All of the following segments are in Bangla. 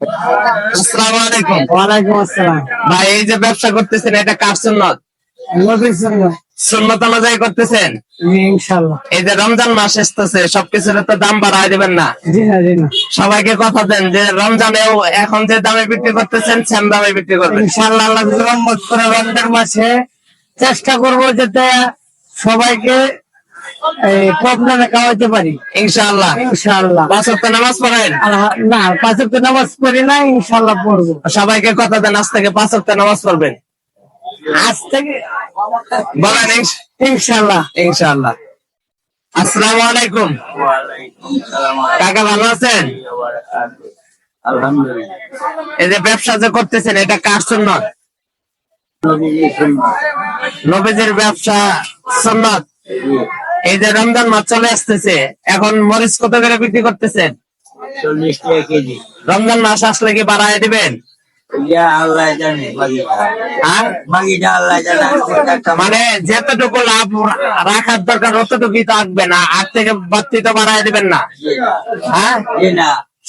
আসসালামু আলাইকুম। ওয়ালাইকুম আসসালাম। ভাই এই যে ব্যবসা করতেছেন এটা কার সুন্নত? সুন্নত। অনুযায়ী করতেছেন? ইনশাল্লাহ এই যে রমজান মাস আসতেছে সবকিছুর তো দাম বাড়ায় দেবেন না। জি না জি না। সবাইকে কথা দেন যে রমজানেও এখন যে দামে বিক্রি করতেছেন সেম দামে বিক্রি করবেন। ইনশাল্লাহ আল্লাহ রহমত করে রমজান মাসে চেষ্টা করব যাতে সবাইকে খাওয়াইতে পারি। ইনশাআল্লাহ। ইনশাল্লাহ পাঁচ ওয়াক্ত নামাজ পড়েন? না পাঁচ নামাজ পড়ি না ইনশাল্লাহ পড়ব। সবাইকে কথা দেন আজ থেকে পাঁচ ওয়াক্ত নামাজ পড়বেন। আজ থেকে বলেন ইনশ- ইনশাল্লাহ ইনশাআল্লাহ। আসসালামু আলাইকুম। কাকা ভালো আছেন? আলহামদুলিল্লাহ। এই যে ব্যবসা যে করতেছেন এটা কার সুন্নত? নবীজের ব্যবসা সুন্নত? এই যে রমজান মাস চলে আসতেছে এখন মরিচ কত করে বিক্রি করতেছেন? চল্লিশ টাকা কেজি। রমজান মাস আসলে কি বাড়ায় দিবেন? একটা মানে যেতটুকু লাভ রাখার দরকার অতটুকুই আসবে না আগ থেকে বাড়তি তো বাড়ায় দিবেন না। হ্যাঁ?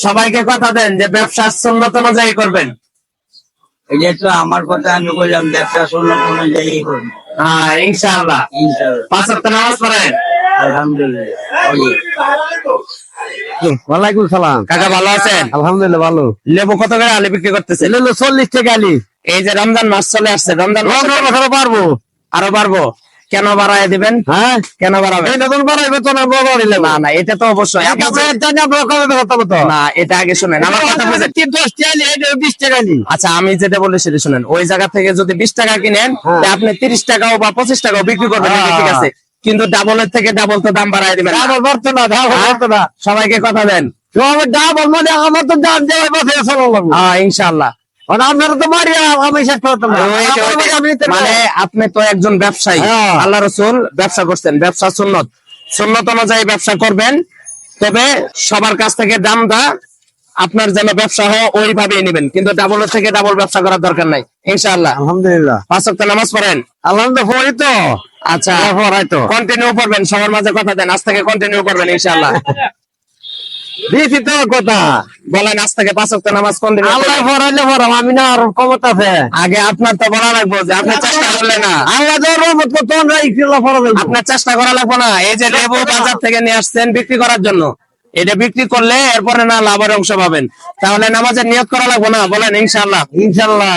সবাইকে কথা দেন যে ব্যবসা সুন্নত অনুযায়ী করবেন। এটা তো আমার কথা আমি বললাম ব্যবসা শূন্য অনুযায়ী করব হ্যাঁ ইনশাআল্লাহ। ইনশাআল্লাহ। পাঁচ সপ্তাহ নামাজ পড়েন? ওয়ালাইকুম সালাম। কাকা ভালো আছেন? আলহামদুলিল্লাহ ভালো। লেবু কত করে আলি বিক্রি করতেছে এলো চল্লিশ টাকা আলি। এই যে রমজান মাস চলে আসছে রমজান মাসে পারব আরও বাড়বো। কেন বাড়ায় দিবেন? হ্যাঁ? কেন বাড়াবেন নতুন বাড়াইবে তো না না না এটা তো অবশ্যই। না এটা আগে শুনেন। আমার কথা বুঝেন দশ টাকা আলি বিশ টাকা আচ্ছা আমি যেটা বলি সেটা শুনেন। ওই জায়গা থেকে যদি বিশ টাকা কিনেন হ্যাঁ। তা আপনি তিরিশ টাকাও বা পঁচিশ টাকাও বিক্রি করবেন। ঠিক আছে। কিন্তু ডাবলের থেকে ডাবল তো দাম বাড়ায় দিবেন। আমার বর্ত না ধার হ্যাঁ? বর্ত না। সবাইকে কথা দেন। ডাবল মানে আমার তো দাম চলো হ্যাঁ ইনশাল্লাহ মানে মানে আপনি তো একজন ব্যবসায়ী। হ্যাঁ। আল্লাহ রসুল ব্যবসা করছেন ব্যবসা সুন্নত। সুন্নত অনুযায়ী ব্যবসা করবেন। তবে সবার কাছ থেকে দামটা আপনার যেন ব্যবসা হয় ওইভাবেই নেবেন। কিন্তু ডাবল থেকে ডাবল ব্যবসা করার দরকার নাই। ইনশাআল্লাহ। আলহামদুলিল্লাহ। পাঁচ নামাজ পড়েন। আলহামদুলিল্লাহ পড়ি তো। আচ্ছা। কন্টিনিউ করবেন সবার মাঝে কথা দেন আজ থেকে কন্টিনিউ করবেন ইনশাআল্লাহ। দিয়েছি তো কথা। বলেন আজ থেকে পাঁচ ওয়াক্ত নামাজ কন্টিনিউ আল্লাহ পড়াইলে পড়াম আমি না আর ক্ষমতা আছে। আগে আপনার তো বলা লাগবো যে আপনি চেষ্টা করলে না। আল্লাহ যা রহমত করতো আমরা ইকরাল্লাহ পড়া আপনার চেষ্টা করা লাগবে না। এই যে লেবু বাজার থেকে নিয়ে আসছেন বিক্রি করার জন্য এটা বিক্রি করলে এরপরে না লাভের অংশ পাবেন। তাহলে নামাজের নিয়ত করা লাগবে না বলেন ইনশাআল্লাহ। ইনশাল্লাহ